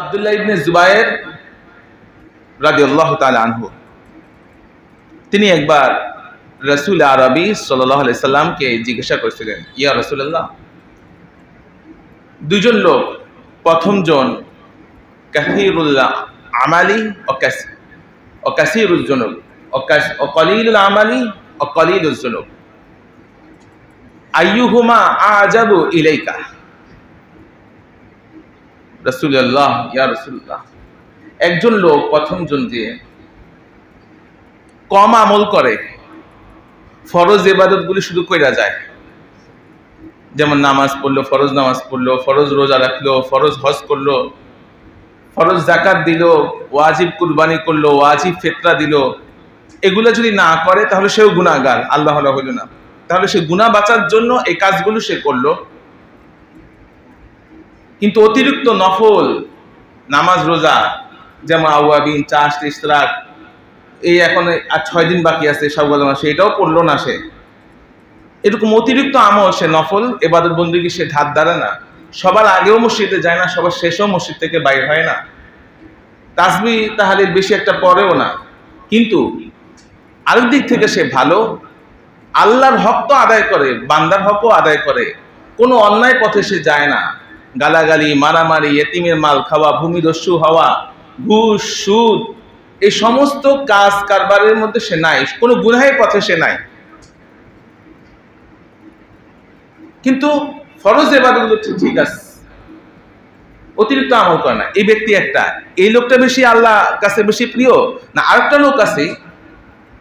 আব্দুল্লাহ ইবনে জুবায়ের রাদিয়াল্লাহু তাআলা আনহু। তিনি একবার রাসূল আরবি আলাইহি সাল্লামকে জিজ্ঞাসা করেছিলেন, ইয়া রাসূলুল্লাহ? দুইজন লোক, প্রথম জন কাসীরুল্লাহ আমালি ও কাসি, ও কাসীরুল ও কলিলুল আমালি ও আইয়ুহুমা আজাবু ইলাইকা? রসুল্লাহ ইয়া রসুল্লাহ একজন লোক প্রথম জন যে কম আমল করে, ফরজ এবাদতগুলি শুধু কইরা যায়। যেমন নামাজ পড়ল, ফরজ নামাজ পড়ল, ফরজ রোজা রাখল, ফরজ হজ করল, ফরজ জাকাত দিল, ওয়াজিব কুরবানি করল, ওয়াজিব ফেতরা দিল। এগুলো যদি না করে তাহলে সেও গুণাগার আল্লাহ হইল না। তাহলে সে গুণা বাঁচার জন্য এই কাজগুলো সে করল। কিন্তু অতিরিক্ত নফল, নামাজ, রোজা, যেমন আউয়াবিন, চাষ ইস্তরাক এই এখন আর ছয় দিন বাকি আছে সবগুলো মাসে, এটাও পড়ল না সে। এরকম অতিরিক্ত আমল সে নফল, এবাদত বন্দীকে সে ধার ধারে না। সবার আগেও মসজিদে যায় না, সবার শেষেও মসজিদ থেকে বাইর হয় না। তাসবি তাহলে বেশি একটা পরেও না। কিন্তু আরেক দিক থেকে সে ভালো, আল্লাহর হক তো আদায় করে, বান্দার হকও আদায় করে। কোনো অন্যায় পথে সে যায় না। গালাগালি, মারামারি, এতিমের মাল খাওয়া, ভূমিদস্যু হওয়া, ঘুষ, সুদ, এই সমস্ত কাজ কারবারের মধ্যে সে নাই। কোনো গুনাহের পথে সে নাই। কিন্তু ফরজ এবাদতগুলো ঠিক আছে। অতিরিক্ত আমল করে না। এই ব্যক্তি একটা। এই লোকটা বেশি আল্লাহ কাছে বেশি প্রিয় না আরেকটা লোক আছে,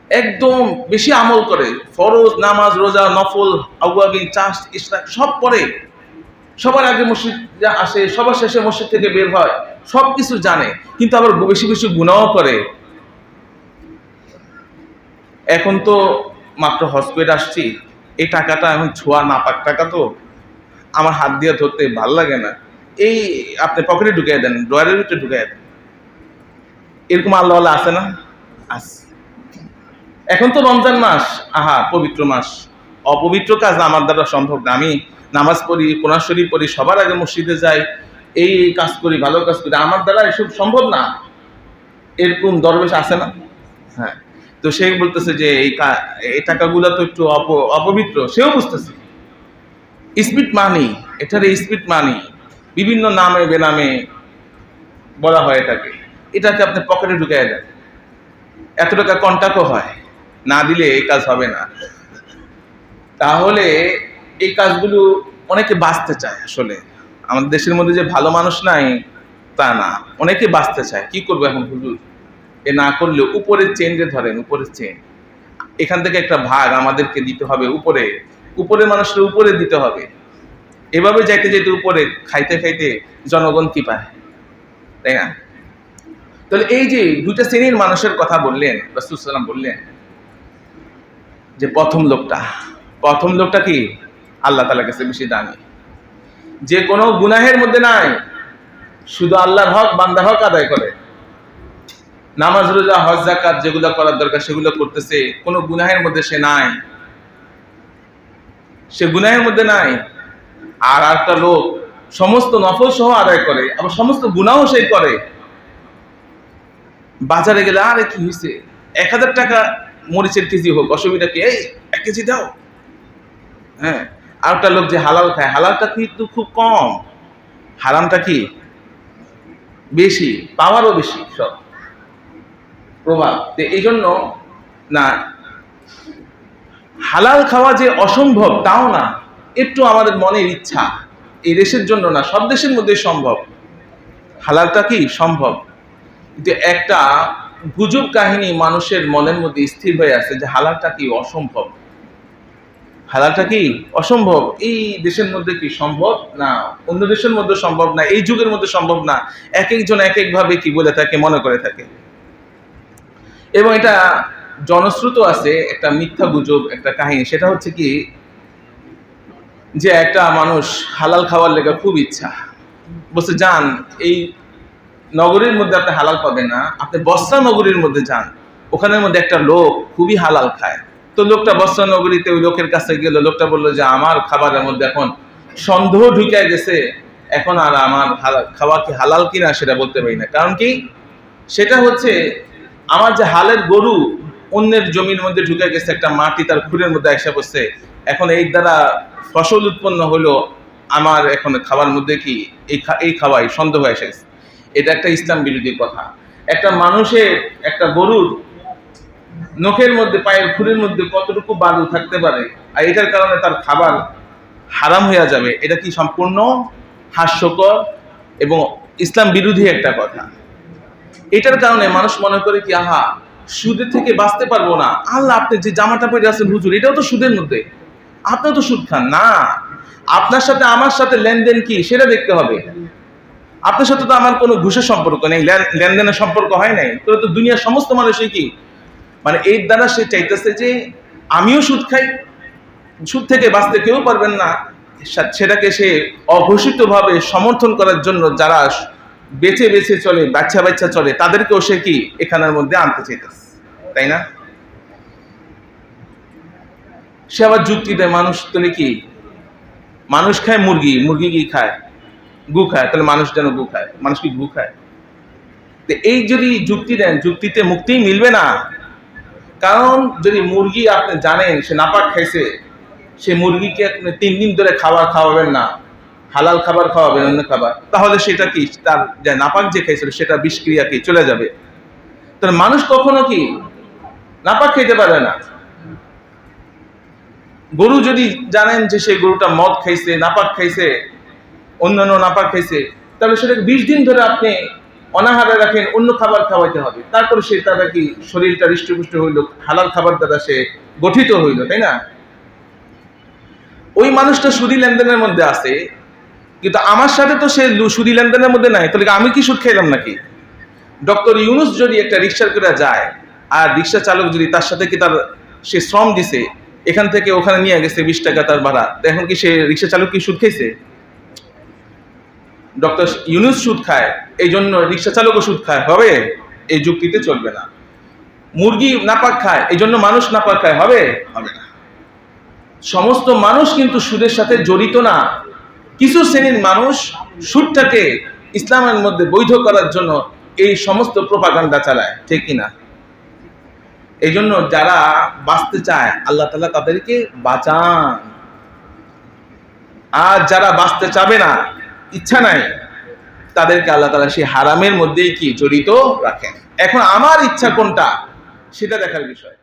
একদম বেশি আমল করে। ফরজ, নামাজ, রোজা, নফল, আউয়াবিন, চাষ ইসরাক সব করে। সবার আগে মসজিদ আসে, সবার শেষে মসজিদ থেকে বের হয় সব কিছু জানে, কিন্তু আবার বেশি বেশি গুণাও করে। এখন তো মাত্র হসপিটাল আসছি, এই টাকাটা এখন ছোঁয়া নাপাক টাকা তো, আমার হাত দিয়ে ধরতে ভালো লাগে না। এই আপনি পকেটে ঢুকিয়ে দেন, ড্রয়ারের ভিতরে ঢুকিয়ে দেন। এরকম আল্লাহ আল্লাহ আছে না? আছে। এখন তো রমজান মাস, আহা, পবিত্র মাস। অপবিত্র কাজ আমার দ্বারা সম্ভব না। আমি নামাজ পড়ি, কোরআন শরীফ পড়ি, সবার আগে মসজিদে যাই, এই কাজ করি, ভালো কাজ করি। আমার দ্বারা এসব সম্ভব না। এরকম দরবেশ আছে না? হ্যাঁ। তো সে বলতেছে যে এই এই টাকাগুলো তো একটু অপ, অপবিত্র। সেও বুঝতেছে। স্পিড মানি, এটার স্পিড মানি, বিভিন্ন নামে বেনামে বলা হয় এটাকে। এটাকে আপনি পকেটে ঢুকাই দেন। এত টাকা কন্টাক্টও হয়। না দিলে এই কাজ হবে না। তাহলে এই কাজগুলো অনেকে বাঁচতে চায় আসলে। আমাদের দেশের মধ্যে যে ভালো মানুষ নাই, তা না। অনেকে বাঁচতে চায়। কি করব এখন হুজুর? এ না করলে উপরের চেন যে ধরেন, উপরের চেন এখান থেকে একটা ভাগ আমাদেরকে দিতে হবে উপরে। উপরে মানুষের উপরে দিতে হবে। এভাবে যাইতে যেতে উপরে, খাইতে খাইতে জনগণ কি পায়? তাই না? তাহলে এই যে দুইটা শ্রেণির মানুষের কথা বললেন রসুলাম বললেন যে প্রথম লোকটা প্রথম লোকটা কি? আল্লাহ তালার কাছে বেশি দামি। যে কোনো গুনাহের মধ্যে নাই। শুধু আল্লাহর হক, বান্দার হক আদায় করে। নামাজ, রোজা, হজ জাকাত যেগুলো করার দরকার সেগুলো করতেছে। কোনো গুনাহের মধ্যে সে নাই। সে গুনাহের মধ্যে নাই। আর একটা লোক সমস্ত নফল সহ আদায় করে, আবার সমস্ত গুনাহও সে করে। বাজারে গেলে আরে কি হয়েছে এক হাজার টাকা মরিচের কেজি হোক, অসুবিধা কি? এই, এক কেজি দাও। হ্যাঁ আর একটা লোক যে হালাল খায়, হালালটা কিন্তু খুব কম। হারামটা কি? বেশি, পাওয়ারও বেশি সব। প্রভাব এই জন্য না, হালাল খাওয়া যে অসম্ভব, তাও না, একটু আমাদের মনের ইচ্ছা। এই দেশের জন্য না, সব দেশের মধ্যে সম্ভব। হালালটা কি? সম্ভব। যে একটা গুজব কাহিনী মানুষের মনের মধ্যে স্থির হয়ে আছে যে হালালটা কি অসম্ভব। হালালটা কি অসম্ভব? এই দেশের মধ্যে কি সম্ভব? না, অন্য দেশের মধ্যে সম্ভব না, এই যুগের মধ্যে সম্ভব না। এক একজন এক একভাবে কি বলে থাকে, মনে করে থাকে। এবং এটা জনশ্রুত আছে, একটা মিথ্যা গুজব, একটা কাহিনী। সেটা হচ্ছে কি, যে একটা মানুষ হালাল খাওয়ার লেগে খুব ইচ্ছা। বলছে যান এই নগরীর মধ্যে আপনি হালাল পাবেন না। আপনি বস্ত্রা নগরীর মধ্যে যান। ওখানের মধ্যে একটা লোক খুবই হালাল খায়। তো লোকটা বস্ত্রা নগরীতে ওই লোকের কাছে গেল, লোকটা বলল যে আমার খাবারের মধ্যে এখন সন্দেহ ঢুকে গেছে, এখন আর আমার খাওয়া কি হালাল কিনা সেটা বলতে পারি না। কারণ কি? সেটা হচ্ছে আমার যে হালের গরু অন্যের জমির মধ্যে ঢুকে গেছে, একটা মাটি তার খুরের মধ্যে এসে বসছে এখন এই দ্বারা ফসল উৎপন্ন হলো, আমার এখন খাবার মধ্যে কি এই এই খাওয়াই সন্দেহ এসে গেছে এটা একটা ইসলাম বিরোধী কথা। একটা মানুষের একটা গরুর নখের মধ্যে, পায়ের খুরের মধ্যে কতটুকু বালু থাকতে পারে আর এটার কারণে তার খাবার হারাম হয়ে যাবে, এটা কি সম্পূর্ণ হাস্যকর এবং ইসলাম বিরোধী একটা কথা? এটার কারণে মানুষ মনে করে কি, আহা সুদের থেকে বাঁচতে পারব না। আল্লাহ, আপনি যে জামাটা পরে আছেন, হুজুর, এটাও তো সুদের মধ্যে। আপনিও তো সুদ খান। না, আপনার সাথে আমার সাথে লেনদেন কি, সেটা দেখতে হবে। আপনার সাথে তো আমার কোনো ঘুষের সম্পর্ক নেই, লেন- লেনদেনের সম্পর্ক হয় নাই। তো দুনিয়ার সমস্ত মানুষই কি মানে এর দ্বারা সে চাইতেছে যে আমিও সুদ খাই। সুদ থেকে বাঁচতে কেউ পারবেন না। সেটাকে সে অঘোষিতভাবে সমর্থন করার জন্য যারা বেছে বেছে চলে, বাচ্চা বাচ্চা চলে, তাদেরকেও সে কি এখানের মধ্যে আনতে চাইতেছে? তাই না? সে আবার যুক্তি দেয়, মানুষ তাহলে কি? মানুষ খায় মুরগি মুরগি কি খায়? গু খায়, তাহলে মানুষ যেন গু খায়, মানুষ কি গু খায়? এই যদি যুক্তি দেন, যুক্তিতে মুক্তি মিলবে না কারণ যদি মুরগি আপনি জানেন, সে নাপাক খাইছে, সে মুরগিকে আপনি তিন দিন ধরে খাবার খাওয়াবেন না, হালাল খাবার খাওয়াবেন, অন্য খাবার, তাহলে সেটা কি? তার যে নাপাক যে খাইছিল, সেটা বিষক্রিয়া কি? চলে যাবে। তাহলে মানুষ কখনো কি নাপাক খেতে পারে না? গরু যদি জানেন যে সেই গরুটা মদ খাইছে, নাপাক খাইছে, অন্যান্য নাপাক খাইছে, তাহলে সেটাকে বিশ দিন ধরে আপনি অনাহারে রাখেন, অন্য খাবার খাওয়াইতে হবে। তারপরে সে তারা কি শরীরটা হৃষ্টপুষ্ট হইল, হালাল খাবার দ্বারা সে গঠিত হইল, তাই না? ওই মানুষটা সুদি লেনদেনের মধ্যে আছে, কিন্তু আমার সাথে তো সে সুদি লেনদেনের মধ্যে নাই, তাহলে আমি কি সুদ খাইলাম নাকি? ডক্টর ইউনুস যদি একটা রিক্সার করে যায়, আর রিক্সা চালক যদি তার সাথে কি তার সে শ্রম দিছে, এখান থেকে ওখানে নিয়ে গেছে বিশ টাকা তার ভাড়া এখন কি সে রিক্সা চালক কি সুদ খাইছে? ডক্টর ইউনুস সুদ খায়, এই জন্য রিক্সা চালকও সুদ খায়, হবে? এই যুক্তিতে চলবে না। মুরগি নাপাক খায়, এই জন্য মানুষ নাপাক খায়, হবে? হবে না। সমস্ত মানুষ কিন্তু সুদের সাথে জড়িত না। কিছু শ্রেণির মানুষ সুদটাকে ইসলামের মধ্যে বৈধ করার জন্য এই সমস্ত প্রপাগান্ডা চালায়, ঠিক কিনা? এই জন্য যারা বাঁচতে চায়, আল্লাহ তালা তাদেরকে বাঁচান। আর যারা বাঁচতে চাবে না ইচ্ছা নাই, তাদেরকে আল্লাহ তালা সেই হারামের মধ্যেই কি জড়িত রাখেন? এখন আমার ইচ্ছা কোনটা? সেটা দেখার বিষয়।